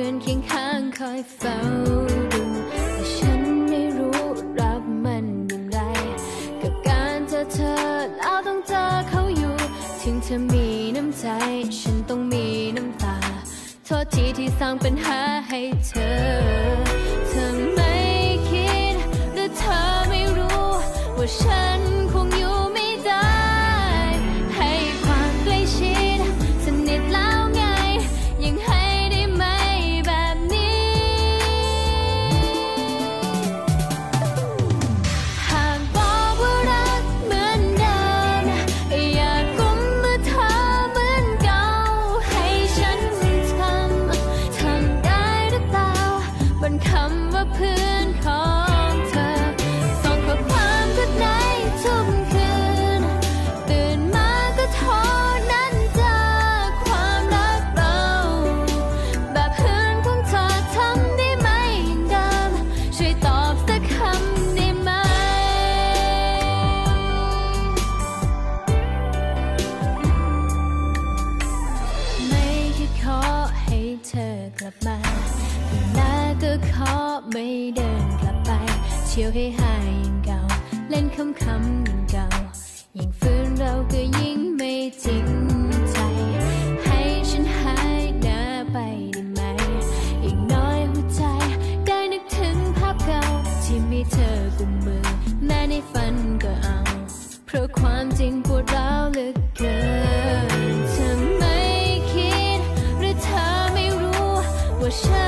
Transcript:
พื่อนเคียงข้างคอยเฝ้าดูแต่ฉันไม่รู้รับมันอย่างไร กับการเจอเธอแล้วต้องเจอเขาอยู่ ถึงเธอมีน้ำใจ ฉันต้องมีน้ำตา โทษทีที่สร้างปัญหาให้เธอ ที่ยวให้หายยังเก่า เล่นคำคำยังเก่า ยิ่งฟื้นเราก็ยิ่งไม่จริงใจ ให้ฉันหายหน้าไปได้ไหม อีกน้อยหัวใจ ได้นึกถึงภาพเก่า ที่มีเธอกุมมือ แม้ในฝันก็เอา เพราะความจริงปวดร้าวเหลือเกินเธอไม่คิด หรือเธอไม่รู้ว่าฉัน